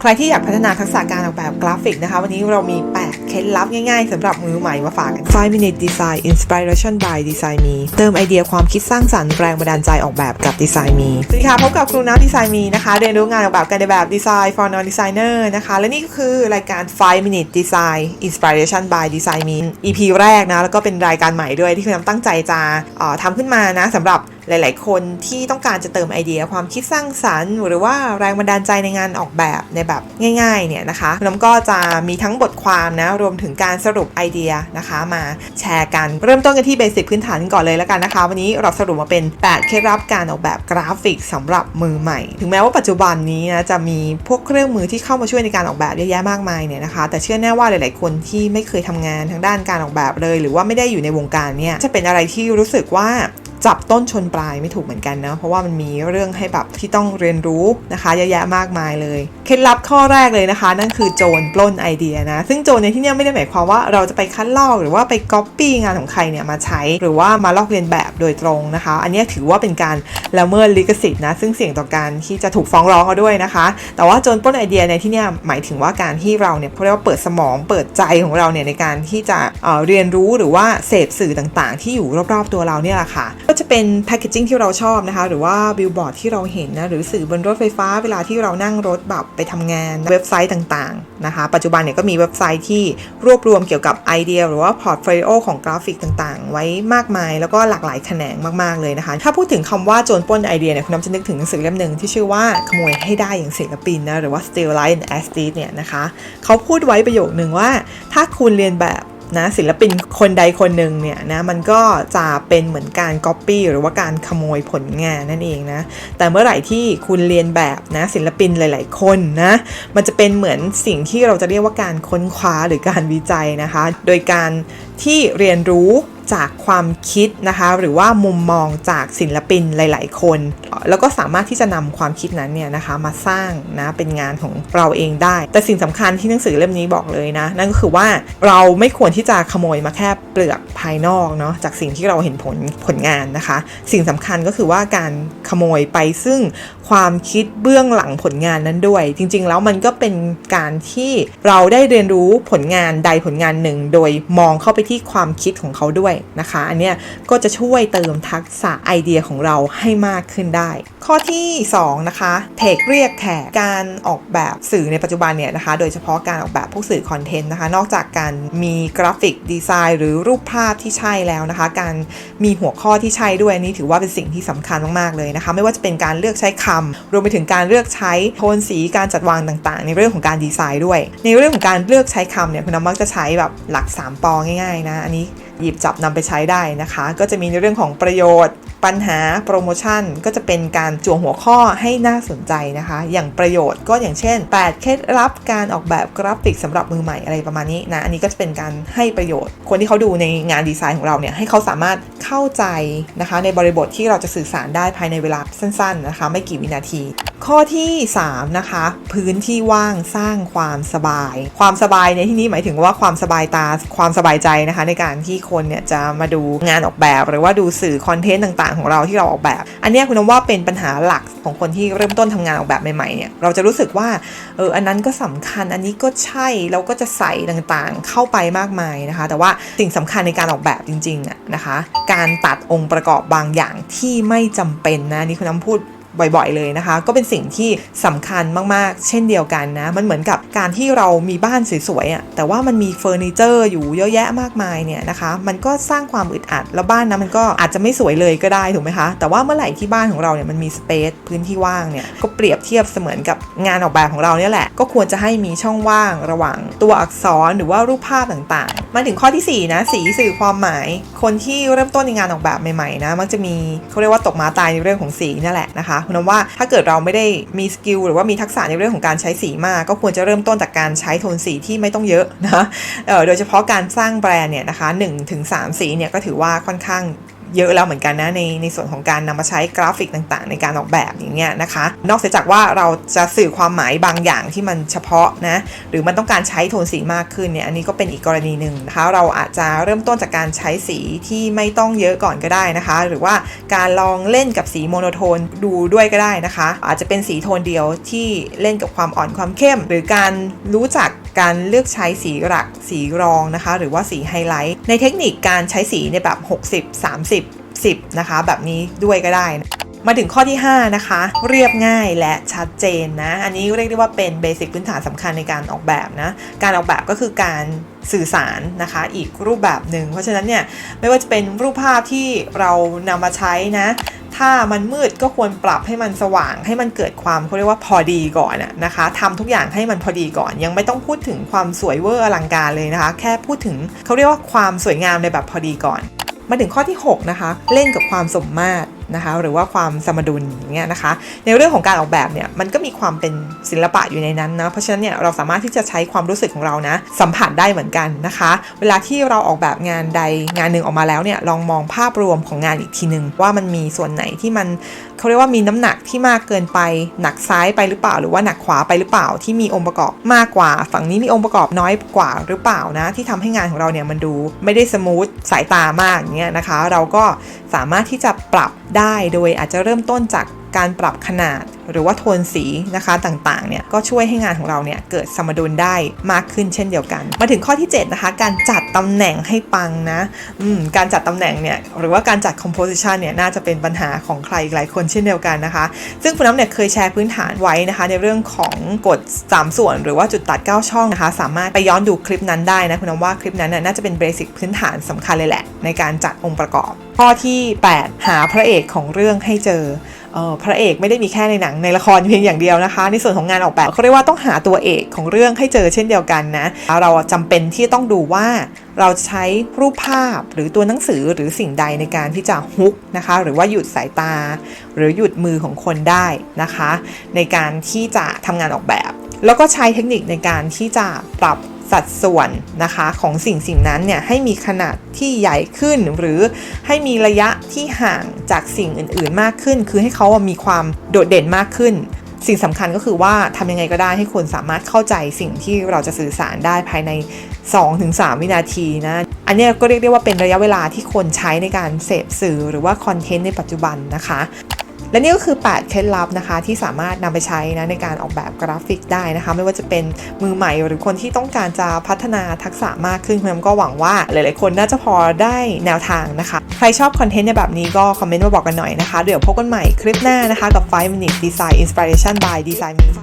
ใครที่อยากพัฒนาทักษะการออกแบบกราฟิกนะคะ วันนี้เรามี 8เคล็ดลับง่ายๆสำหรับมือใหม่มาฝากกัน 5 minute design inspiration by design me เติมไอเดียความคิดสร้างสรรค์แรงบันดาลใจออกแบบกับ design me สวัสดีค่ะ พบกับครูน้ำ design me นะคะ เรียนรู้งานออกแบบกันในแบบ design for non designer นะคะ และนี่ก็คือรายการ 5 minute design inspiration by design me EP แรกนะ แล้วก็เป็นรายการใหม่ด้วยที่คุณน้ำตั้งใจจะทำขึ้นมานะสำหรับหลาย ๆ คนที่ต้องการจะเติมไอเดียความคิดสร้างสรรค์ หรือว่าแรงบันดาลใจในงานออกแบบในแบบง่าย ๆ เนี่ยนะคะน้ำก็จะมีทั้งบทความนะรวมถึงการสรุปไอเดียนะคะ มาแชร์กัน เริ่มต้นกันที่เบสิกพื้นฐานก่อนเลยแล้วกันนะคะ วันนี้เราสรุปมาเป็น 8 เคล็ดลับการออกแบบกราฟิกสำหรับมือใหม่ ถึงแม้ว่าปัจจุบันนี้นะจะมีพวกเครื่องมือที่เข้ามาช่วยในการออกแบบเยอะแยะมากมายเนี่ยนะคะ แต่เชื่อแน่ว่าหลาย ๆ คนที่ไม่เคยทำงานทางด้านการออกแบบเลย หรือว่าไม่ได้อยู่ในวงการเนี่ยจะเป็นอะไรที่รู้สึกว่า จับต้นชนปลายไม่ถูกเหมือนกันนะ เพราะว่ามันมีเรื่องให้แบบที่ต้องเรียนรู้นะคะเยอะแยะมากมายเลยเคล็ดลับข้อแรกเลยนะคะ นั่นคือโจรปล้นไอเดียนะ ซึ่งโจรในที่นี้ไม่ได้หมายความว่าเราจะไปคัดลอกหรือว่าไปก๊อปปี้งานของใครเนี่ยมาใช้ หรือว่ามาลอกเลียนแบบโดยตรงนะคะ อันนี้ถือว่าเป็นการละเมิดลิขสิทธิ์นะซึ่งเสี่ยงต่อการที่จะถูกฟ้องร้องเอาด้วยนะคะ แต่ว่าโจรปล้นไอเดียในที่นี้หมายถึงว่าการที่เราเนี่ยเขาเรียกว่าเปิดสมองเปิดใจของเราเนี่ยในการที่จะเอ่อเรียนรู้หรือว่าเสพสื่อต่างๆ ที่อยู่รอบๆตัวเราเนี่ยแหละค่ะก็จะเป็นแพ c เกจิ้งที่เราชอบนะคะ หรือว่าบิลบอร์ดที่เราเห็นนะ หรือสื่อบนรถไฟฟ้าเวลาที่เรานั่งรถแบบไปทำงานเว็บไซต์ต่างๆนะคะ ปัจจุบันเนี่ยก็มีเว็บไซต์ที่รวบรวมเกี่ยวกับไอเดีย หรือว่าพอร์ตโฟลิโอของกราฟิกต่างๆ ไว้มากมาย แล้วก็หลากหลายแขนงมากๆเลยนะคะ ถ้าพูดถึงคำว่าโจรปล้นไอเดียเนี่ยคุณน้ำจะนึกถึงหนังสือเล่มหนึ่งที่ชื่อว่าขโมยให้ได้อย่างศิลปินนะหรือว่า Still Life and Artist เนี่ยนะคะเขาพูดไว้ประโยคหนึ่งว่า ถ้าคุณเรียนแบบ นะศิลปินคนใดคนหนึ่งเนี่ยนะมันก็จะเป็นเหมือนการก๊อปปี้หรือว่าการขโมยผลงานนั่นเองนะแต่เมื่อไหร่ที่คุณเรียนแบบนะศิลปินหลาย ๆ คนนะมันจะเป็นเหมือนสิ่งที่เราจะเรียกว่าการค้นคว้าหรือการวิจัยนะคะ โดยการที่เรียนรู้จากความคิด นะคะ หรือว่ามุมมองจากศิลปินหลาย ๆ คน แล้วก็สามารถที่จะนำความคิดนั้นเนี่ยนะคะมาสร้างนะเป็นงานของเราเองได้ แต่สิ่งสำคัญที่หนังสือเล่มนี้บอกเลยนะ นั่นก็คือว่าเราไม่ควรที่จะขโมยมาแค่เปลือกภายนอกเนาะจากสิ่งที่เราเห็นผลผลงานนะคะ สิ่งสำคัญก็คือว่าการขโมยไปซึ่งความคิดเบื้องหลังผลงานนั้นด้วย จริง ๆ แล้วมันก็เป็นการที่เราได้เรียนรู้ผลงานใดผลงานหนึ่ง โดยมองเข้าไปที่ความคิดของเขาด้วยนะคะ อันเนี้ยก็จะช่วยเติมทักษะไอเดียของเราให้มากขึ้นได้ ข้อที่ 2 นะคะเทคเรียกแขกการออกแบบสื่อในปัจจุบันเนี่ยนะคะ โดยเฉพาะการออกแบบพวกสื่อคอนเทนต์นะคะ นอกจากการมีกราฟิกดีไซน์ หรือรูปภาพที่ใช่แล้วนะคะ การมีหัวข้อที่ใช่ด้วยนนี้ถือว่าเป็นสิ่งที่สำคัญมากๆเลยนะคะ ไม่ว่าจะเป็นการเลือกใช้คำรวมไปถึงการเลือกใช้โทนสีการจัดวางต่างๆ ในเรื่องของการดีไซน์ด้วย ในเรื่องของการเลือกใช้คำเนี่ยคุณน้ำมักจะใช้แบบหลัก 3ปอง่ายๆนะอันนี้ หยิบจับนำไปใช้ได้นะคะ ก็จะมีในเรื่องของประโยชน์ ปัญหาโปรโมชั่นก็จะเป็นการจวงหัวข้อให้น่าสนใจนะคะ อย่างประโยชน์ก็อย่างเช่น 8 เคล็ดลับการออกแบบกราฟิกสำหรับมือใหม่อะไรประมาณนี้นะ อันนี้ก็จะเป็นการให้ประโยชน์ คนที่เขาดูในงานดีไซน์ของเราเนี่ยให้เขาสามารถเข้าใจนะคะ ในบริบทที่เราจะสื่อสารได้ภายในเวลาสั้น ๆ นะคะ ไม่กี่วินาที ข้อที่ 3 นะคะ พื้นที่ว่างสร้างความสบาย ความสบายในที่นี้หมายถึงว่าความสบายตาความสบายใจนะคะ ในการที่คนเนี่ยจะมาดูงานออกแบบหรือว่าดูสื่อคอนเทนต์ต่างๆของเราที่เราออกแบบ อันนี้คุณน้ำว่าเป็นปัญหาหลักของคนที่เริ่มต้นทำงานออกแบบใหม่ๆเนี่ยเราจะรู้สึกว่าเอออันนั้นก็สำคัญอันนี้ก็ใช่เราก็จะใส่ต่างๆเข้าไปมากมายนะคะ แต่ว่าสิ่งสำคัญในการออกแบบจริงๆอะนะคะ การตัดองค์ประกอบบางอย่างที่ไม่จำเป็นนะนี่คุณน้ำพูด บ่อยๆเลยนะคะ ก็เป็นสิ่งที่สำคัญมากๆ เช่นเดียวกันนะ มันเหมือนกับการที่เรามีบ้านสวยๆอะแต่ว่ามันมีเฟอร์นิเจอร์อยู่เยอะแยะมากมายเนี่ยนะคะ มันก็สร้างความอึดอัดแล้วบ้านนะมันก็อาจจะไม่สวยเลยก็ได้ถูกไหมคะ แต่ว่าเมื่อไหร่ที่บ้านของเราเนี่ยมันมีสเปซพื้นที่ว่างเนี่ยก็เปรียบเทียบเสมือนกับงานออกแบบของเราเนี่ยแหละ ก็ควรจะให้มีช่องว่างระหว่างตัวอักษรหรือว่ารูปภาพต่างๆ มาถึงข้อที่สี่นะ สีสื่อความหมาย คนที่เริ่มต้นในงานออกแบบใหม่ๆนะมักจะมีเขาเรียกว่าตกมาตายในเรื่องของสีนั่นแหละนะคะคุณน้ำว่าถ้าเกิดเราไม่ได้มีสกิลหรือว่ามีทักษะในเรื่องของการใช้สีมาก ก็ควรจะเริ่มต้นจากการใช้โทนสีที่ไม่ต้องเยอะนะเออโดยเฉพาะการสร้างแบรนด์เนี่ยนะคะ1-3 สีเนี่ยก็ถือว่าค่อนข้าง เยอะแล้วเหมือนกันนะในในส่วนของการนำมาใช้กราฟิกต่างๆ ในการออกแบบอย่างเงี้ยนะคะ นอกเสียจากว่าเราจะสื่อความหมายบางอย่างที่มันเฉพาะนะหรือมันต้องการใช้โทนสีมากขึ้นเนี่ยอันนี้ก็เป็นอีกกรณีหนึ่งนะคะเราอาจจะเริ่มต้นจากการใช้สีที่ไม่ต้องเยอะก่อนก็ได้นะคะ หรือว่าการลองเล่นกับสีโมโนโทนดูด้วยก็ได้นะคะ อาจจะเป็นสีโทนเดียวที่เล่นกับความอ่อนความเข้ม หรือการรู้จัก การเลือกใช้สีหลักสีรองนะคะ หรือว่าสีไฮไลท์ ในเทคนิคการใช้สีในแบบ 60 30 10 นะคะ แบบนี้ด้วยก็ได้นะมาถึงข้อที่ 5 นะคะ เรียบง่ายและชัดเจนนะ อันนี้เรียกได้ว่าเป็นเบสิกพื้นฐานสำคัญในการออกแบบนะ การออกแบบก็คือการสื่อสารนะคะ อีกรูปแบบหนึ่ง เพราะฉะนั้นเนี่ย ไม่ว่าจะเป็นรูปภาพที่เรานำมาใช้นะ ถ้ามันมืดก็ควรปรับให้มันสว่าง ให้มันเกิดความเขาเรียกว่าพอดีก่อนนะคะทำทุกอย่างให้มันพอดีก่อน ยังไม่ต้องพูดถึงความสวยเวอร์อลังการเลยนะคะ แค่พูดถึงเขาเรียกว่าความสวยงามในแบบพอดีก่อน มาถึงข้อที่ 6 นะคะ เล่นกับความสมมาตร นะคะหรือว่าความสมดุลอย่างเงี้ยนะคะ ในเรื่องของการออกแบบเนี่ยมันก็มีความเป็นศิลปะอยู่ในนั้นนะเพราะฉะนั้นเนี่ยเราสามารถที่จะใช้ความรู้สึกของเรานะสัมผัสได้เหมือนกันนะคะ เวลาที่เราออกแบบงานใดงานหนึ่งออกมาแล้วเนี่ยลองมองภาพรวมของงานอีกทีหนึ่งว่ามันมีส่วนไหนที่มัน เขาเรียกว่ามีน้ำหนักที่มากเกินไป หนักซ้ายไปหรือเปล่า หรือว่าหนักขวาไปหรือเปล่าที่มีองค์ประกอบมากกว่า ฝั่งนี้มีองค์ประกอบน้อยกว่าหรือเปล่านะ ที่ทำให้งานของเราเนี่ยมันดูไม่ได้สมูทสายตามากอย่างเงี้ยนะคะ เราก็สามารถที่จะปรับได้โดยอาจจะเริ่มต้นจาก การปรับขนาดหรือว่าโทนสีนะคะต่างๆเนี่ยก็ช่วยให้งานของเราเนี่ยเกิดสมดุลได้มากขึ้นเช่นเดียวกัน มาถึงข้อที่ 7 นะคะ การจัดตำแหน่งให้ปังนะการจัดตำแหน่งเนี่ยหรือว่าการจัด composition เนี่ยน่าจะเป็นปัญหาของใครหลายคนเช่นเดียวกันนะคะ ซึ่งคุณน้ำเนี่ยเคยแชร์พื้นฐานไว้นะคะ ในเรื่องของกฎ 3 ส่วน หรือว่าจุดตัด 9 ช่องนะคะ สามารถไปย้อนดูคลิปนั้นได้นะคุณน้ำว่าคลิปนั้นน่ะน่าจะเป็นเบสิกพื้นฐานสำคัญเลยแหละ ในการจัดองค์ประกอบ ข้อที่ 8 หาพระเอกของเรื่องให้เจอ พระเอกไม่ได้มีแค่ในหนังในละครเพียงอย่างเดียวนะคะ ในส่วนของงานออกแบบเขาเรียกว่าต้องหาตัวเอกของเรื่องให้เจอเช่นเดียวกันนะเราจำเป็นที่ต้องดูว่าเราจะใช้รูปภาพหรือตัวหนังสือหรือสิ่งใดในการที่จะฮุกนะคะ หรือว่าหยุดสายตา หรือหยุดมือของคนได้นะคะ ในการที่จะทำงานออกแบบ แล้วก็ใช้เทคนิคในการที่จะปรับ สัดส่วนนะคะของสิ่งสิ่งนั้นเนี่ยให้มีขนาดที่ใหญ่ขึ้น หรือให้มีระยะที่ห่างจากสิ่งอื่น ๆ มากขึ้น คือให้เขามีความโดดเด่นมากขึ้น สิ่งสำคัญก็คือว่าทำยังไงก็ได้ให้คนสามารถเข้าใจสิ่งที่เราจะสื่อสารได้ภายใน 2-3 วินาทีนะอันนี้ก็เรียกได้ว่าเป็นระยะเวลาที่คนใช้ในการเสพสื่อหรือว่าคอนเทนต์ในปัจจุบันนะคะ และนี่ก็คือ 8 เคล็ดลับนะคะ ที่สามารถนำไปใช้นะในการออกแบบกราฟิกได้นะคะ ไม่ว่าจะเป็นมือใหม่หรือคนที่ต้องการจะพัฒนาทักษะมากขึ้นคุณแอมก็หวังว่าหลายๆ คนน่าจะพอได้แนวทางนะคะ ใครชอบคอนเทนต์ในแบบนี้ก็คอมเมนต์มาบอกกันหน่อยนะคะ เดี๋ยวพบกันใหม่คลิปหน้านะคะกับ 5 minute design inspiration by design me